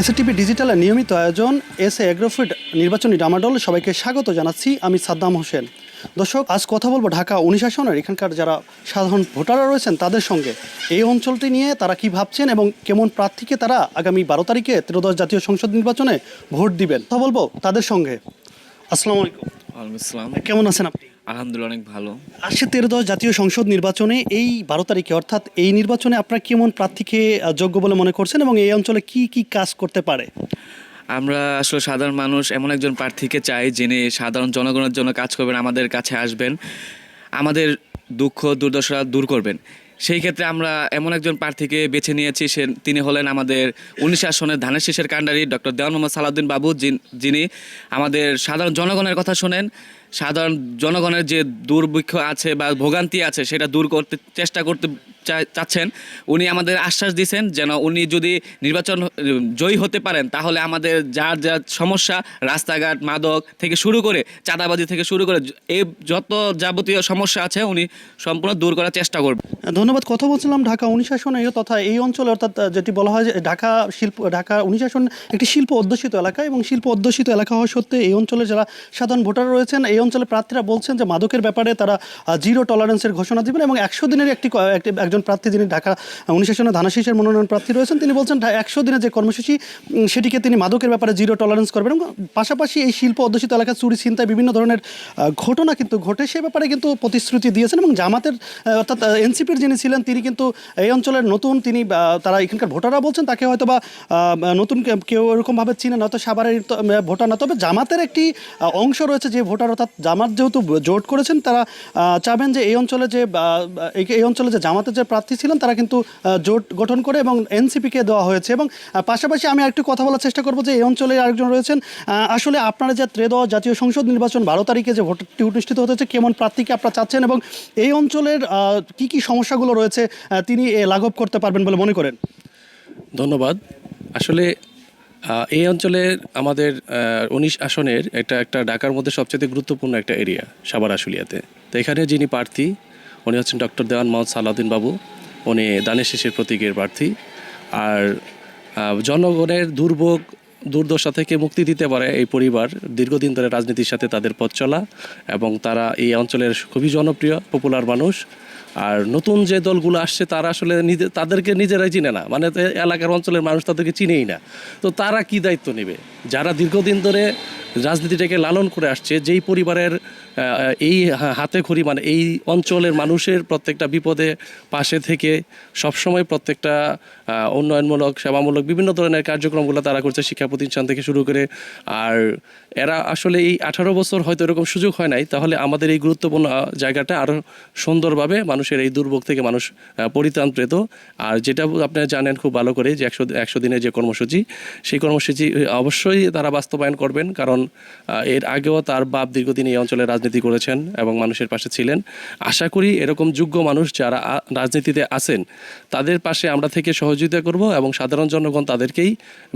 SATV ডিজিটালের নিয়মিত আয়োজন S A agrofeed নির্বাচনী ডামাডল সবাইকে স্বাগত জানাচ্ছি আমি সাদ্দাম হোসেন। দর্শক, আজ কথা বলব ঢাকা অনুশাসনের এখানকার যারা সাধারণ ভোটাররা রয়েছেন তাদের সঙ্গে। এই অঞ্চলটি নিয়ে তারা কি ভাবছেন এবং কেমন প্রার্থীকে তারা আগামী বারো তারিখে ত্রয়োদশ জাতীয় সংসদ নির্বাচনে ভোট দিবেন? কথা বলব তাদের সঙ্গে। আসসালামু আলাইকুম। ওয়ালাইকুম আসসালাম। কেমন আছেন আপনি? আলহামদুলিল্লাহ অনেক ভালো। আসছে তেরোদশ জাতীয় সংসদ নির্বাচনে এই বারো তারিখে অর্থাৎ এই নির্বাচনে আপনারা কেমন প্রার্থীকে যোগ্য বলে মনে করছেন এবং এই অঞ্চলে কি কি কাজ করতে পারে? আমরা আসলে সাধারণ মানুষ এমন একজন প্রার্থীকে চাই যিনি সাধারণ জনগণের জন্য কাজ করবেন আমাদের কাছে আসবেন আমাদের দুঃখ দুর্দশা দূর করবেন। সেই ক্ষেত্রে আমরা এমন একজন প্রার্থীকে বেছে নিয়েছি, সে তিনি হলেন আমাদের উনিশ আসনের ধানের শেষের কাণ্ডারি ডক্টর দেওয়ান মোহাম্মদ সালাউদ্দিন বাবু, যিন- যিনি আমাদের সাধারণ জনগণের কথা শোনেন। সাধারণ জনগণের যে দুর্ভিক্ষ আছে বা ভোগান্তি আছে, সেটা দূর করতে চেষ্টা করতে চাচ্ছেন, উনি আমাদের আশ্বাস দিয়েছেন যেন উনি যদি নির্বাচন, জয়ী হতে পারেন, তাহলে আমাদের যার যা সমস্যা, রাস্তাঘাট, মাদক থেকে শুরু করে, চাঁদাবাজি থেকে শুরু করে এই যত যাবতীয় সমস্যা আছে, উনি সম্পূর্ণ দূর করার চেষ্টা করবেন। ধন্যবাদ। কথা বলছিলাম ঢাকা উনিশ আসনে তথা এই অঞ্চলে, অর্থাৎ যেটি বলা হয় যে ঢাকা শিল্প, ঢাকা অনুশাসন একটি শিল্প অধ্যুষিত এলাকা এবং শিল্প অধ্যুষিত এলাকা হওয়া সত্ত্বে এই অঞ্চলে যারা সাধারণ ভোটার রয়েছেন, এই অঞ্চলে প্রার্থীরা বলছেন যে মাদকের ব্যাপারে তারা জিরো টলারেন্সের ঘোষণা দিবেন এবং একশো দিনের একটি একজন প্রার্থী যিনি ঢাকা উনিশ ধানাশীষের মনোনয়ন প্রার্থী রয়েছেন তিনি বলছেন একশো দিনের যে কর্মসূচি সেটিকে তিনি মাদকের ব্যাপারে জিরো টলারেন্স করবেন এবং পাশাপাশি এই শিল্প অধ্যুষিত এলাকা চুরি ছিনতাই বিভিন্ন ধরনের ঘটনা কিন্তু ঘটে সে ব্যাপারে কিন্তু প্রতিশ্রুতি দিয়েছেন এবং জামাতের অর্থাৎ এনসিপির যিনি ছিলেন তিনি কিন্তু এই অঞ্চলের নতুন তিনি তারা এখানকার ভোটাররা বলছেন তাকে হয়তো বা নতুন কেউ এরকমভাবে চিনে না সাভারের তো, আহ, ভোটার না। তবে জামাতের একটি অংশ রয়েছে যে ভোটার অর্থাৎ জামাত যেহেতু জোট করেছেন, তারা চাবেন যে এই অঞ্চলে যে এই অঞ্চলে যে জামাতের যে প্রার্থী ছিলেন, তারা কিন্তু জোট গঠন করে এবং এনসিপিকে দেওয়া হয়েছে এবং পাশাপাশি আমি একটু কথা বলার চেষ্টা করব যে এই অঞ্চলে আরেকজন রয়েছেন আসলে আপনারা যে ত্রেদশ জাতীয় সংসদ নির্বাচন বারো তারিখে যে ভোটটি অনুষ্ঠিত হতেছে, কেমন প্রার্থীকে আপনারা চাচ্ছেন এবং এই অঞ্চলের কি কি সমস্যাগুলো রয়েছে তিনি লাঘব করতে পারবেন বলে মনে করেন? ধন্যবাদ। আসলে এই অঞ্চলের আমাদের উনিশ আসনের একটা একটা ঢাকার মধ্যে সবচেয়ে গুরুত্বপূর্ণ একটা এরিয়া সাবার আশুলিয়াতে। তো এখানে যিনি প্রার্থী, উনি হচ্ছেন ডক্টর দেওয়ান মোহাম্মদ সালাউদ্দিন বাবু। উনি দানের শেষের প্রতীকের প্রার্থী। আর জনগণের দুর্ভোগ, দুর্দশা থেকে মুক্তি দিতে পারে এই পরিবার দীর্ঘদিন ধরে রাজনীতির সাথে তাদের পথ চলা এবং তারা এই অঞ্চলের খুবই জনপ্রিয় পপুলার মানুষ। আর নতুন যে দলগুলো আসছে, তারা আসলে নিজে তাদেরকে নিজেরাই চিনে না। মানে এলাকার অঞ্চলের মানুষ তাদেরকে চিনেই না। তো তারা কি দায়িত্ব নেবে? যারা দীর্ঘদিন ধরে রাজনীতিটাকে লালন করে আসছে, যেই পরিবারের এই হাতে খড়ি মানে এই অঞ্চলের মানুষের প্রত্যেকটা বিপদে পাশে থেকে সবসময় প্রত্যেকটা উন্নয়নমূলক, সেবামূলক বিভিন্ন ধরনের কার্যক্রমগুলো তারা করছে শিক্ষা প্রতিষ্ঠান থেকে শুরু করে। আর এরা আসলে এই আঠারো বছর হয়তো এরকম সুযোগ হয় নাই, তাহলে আমাদের এই গুরুত্বপূর্ণ জায়গাটা আরও সুন্দরভাবে মানুষের এই দুর্ভোগ থেকে মানুষ পরিত্রাণ পেত আর যেটা আপনারা জানেন খুব ভালো করে যে একশো একশো দিনের যে কর্মসূচি, সেই কর্মসূচি অবশ্যই তারা বাস্তবায়ন করবেন। কারণ এর আগেও তার বাপ দীর্ঘদিন এই অঞ্চলে রাজনীতি করেছেন এবং মানুষের পাশে ছিলেন। আশা করি এরকম যোগ্য মানুষ যারা রাজনীতিতে আছেন, তাদের পাশে আমরা থেকে সহযোগিতা করব এবং সাধারণ জনগণ তাদেরকেই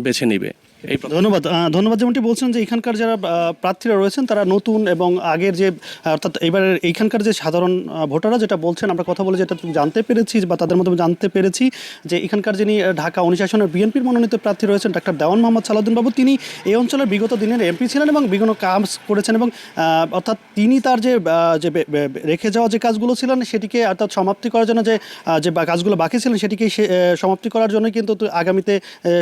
বেছে নেবে। এই ধন্যবাদ। ধন্যবাদ যেমনটি বলছেন যে এখানকার যারা প্রার্থীরা রয়েছেন, তারা নতুন এবং আগের যে, অর্থাৎ এবারের এইখানকার যে সাধারণ ভোটাররা যেটা বলছেন, আমরা কথা বলে যেটা জানতে পেরেছি বা তাদের মধ্যে জানতে পেরেছি যে এখানকার যিনি ঢাকা উনিশ আসনের বিএনপির মনোনীত প্রার্থী রয়েছেন, ডাক্তার দেওয়ান মোহাম্মদ সালাউদ্দিন বাবু তিনি এই অঞ্চলের বিগত দিনের এমপি ছিলেন এবং বিভিন্ন কাজ করেছেন এবং অর্থাৎ তিনি তার যে যে রেখে যাওয়া যে কাজগুলো ছিলেন, সেটিকে অর্থাৎ সমাপ্তি করার জন্য যে যে কাজগুলো বাকি ছিলেন, সেটিকে সমাপ্তি করার জন্য কিন্তু আগামীতে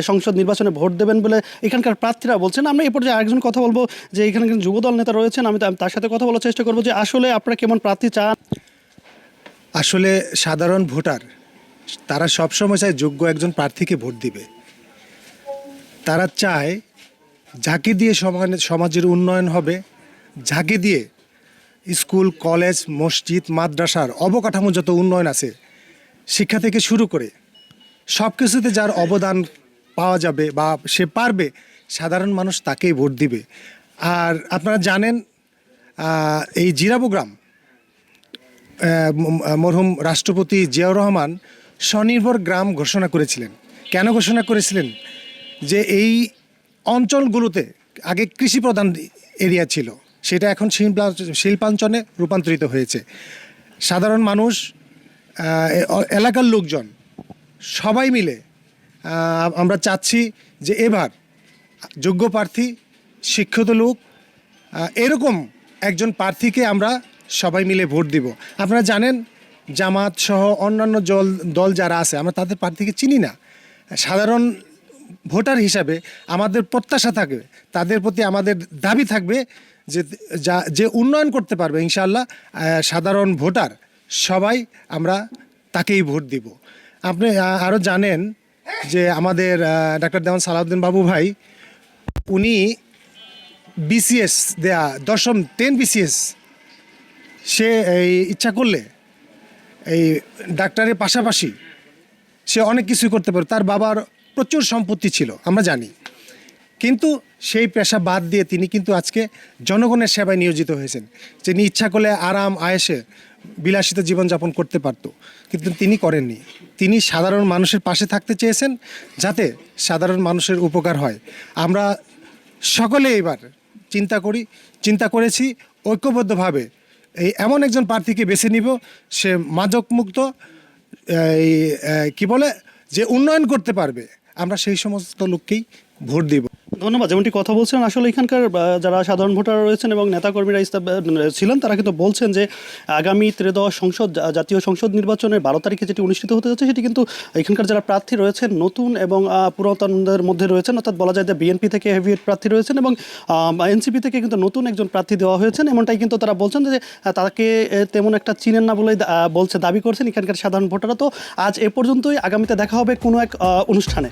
সংসদ নির্বাচনে ভোট দেবেন বলে এখানকার প্রার্থীরা বলছেন, আমরা এই পর্যায়ে আরেকজন কথা বলব যে এখানকার যুবদল নেতা রয়েছেন, আমি তার সাথে কথা বলার চেষ্টা করব যে আসলে আপনারা কেমন প্রার্থী চান? আসলে সাধারণ ভোটার, তারা সবসময় চায় যোগ্য একজন প্রার্থীকে ভোট দিবে। তারা চায় যাকে দিয়ে সমাজের উন্নয়ন হবে, যাকে দিয়ে স্কুল, কলেজ, মসজিদ, মাদ্রাসার অবকাঠামো যত উন্নয়ন আছে, শিক্ষা থেকে শুরু করে সব কিছুতে যার অবদান পাওয়া যাবে বা সে পারবে, সাধারণ মানুষ তাকেই ভোট দিবে। আর আপনারা জানেন এই জিরাবো গ্রাম মরহুম রাষ্ট্রপতি জিয়াউর রহমান স্বনির্ভর গ্রাম ঘোষণা করেছিলেন। কেন ঘোষণা করেছিলেন? যে এই অঞ্চলগুলোতে আগে কৃষি প্রধান এরিয়া ছিল, সেটা এখন শিল্পা- শিল্পাঞ্চলে রূপান্তরিত হয়েছে। সাধারণ মানুষ এলাকার লোকজন সবাই মিলে আমরা চাচ্ছি যে এবার যোগ্য প্রার্থী, শিক্ষিত লোক এরকম একজন প্রার্থীকে আমরা সবাই মিলে ভোট দিব। আপনারা জানেন, জামাত সহ অন্যান্য দল দল যারা আছে, আমরা তাদের প্রার্থীকে চিনি না। সাধারণ ভোটার হিসাবে আমাদের প্রত্যাশা থাকবে তাদের প্রতি আমাদের দাবি থাকবে যে, যা, যে উন্নয়ন করতে পারবে ইনশাআল্লাহ সাধারণ ভোটার সবাই আমরা তাকেই ভোট দিব। আপনি আরও জানেন যে আমাদের ডাক্তার দেওয়ান সালাউদ্দিন বাবু ভাই, উনি বিসিএস দেয়া, দশম টেন বিসিএস সে এই ইচ্ছা করলে এই ডাক্তারের পাশাপাশি সে অনেক কিছুই করতে পারে। তার বাবার প্রচুর সম্পত্তি ছিল, আমরা জানি। কিন্তু সেই পেশা বাদ দিয়ে তিনি কিন্তু আজকে জনগণের সেবায় নিয়োজিত হয়েছেন। যিনি ইচ্ছা করলে আরাম, আয়েসে বিলাসিত জীবনযাপন করতে পারত, কিন্তু তিনি করেননি। তিনি সাধারণ মানুষের পাশে থাকতে চেয়েছেন যাতে সাধারণ মানুষের উপকার হয়। আমরা সকলে এবার চিন্তা করি, চিন্তা করেছি, ঐক্যবদ্ধভাবে এই এমন একজন প্রার্থীকে বেছে নিব, সে মাদকমুক্ত এই কি বলে, যে উন্নয়ন করতে পারবে। আমরা সেই সমস্ত লোককেই ভোট দিব। ধন্যবাদ যেমনটি কথা বলছেন আসলে এখানকার যারা সাধারণ ভোটার রয়েছেন এবং নেতাকর্মীরা আহ, ছিলেন তারা কিন্তু বলছেন যে আগামী ত্রেদশ সংসদ জাতীয় সংসদ নির্বাচনের বারো তারিখে যেটি অনুষ্ঠিত হতে যাচ্ছে সেটি কিন্তু এখানকার যারা প্রার্থী রয়েছেন নতুন এবং পুরাতনদের মধ্যে রয়েছেন অর্থাৎ বলা যায় যে বিএনপি থেকে হেভিয়েট প্রার্থী রয়েছেন এবং এনসিপি থেকে কিন্তু নতুন একজন প্রার্থী দেওয়া হয়েছেন এমনটাই কিন্তু তারা বলছেন যে তাকে তেমন একটা চিনেন না আহ, বলছে দাবি করছেন এখানকার সাধারণ ভোটাররা। তো আজ এ পর্যন্তই আগামীতে দেখা হবে কোনো এক অনুষ্ঠানে।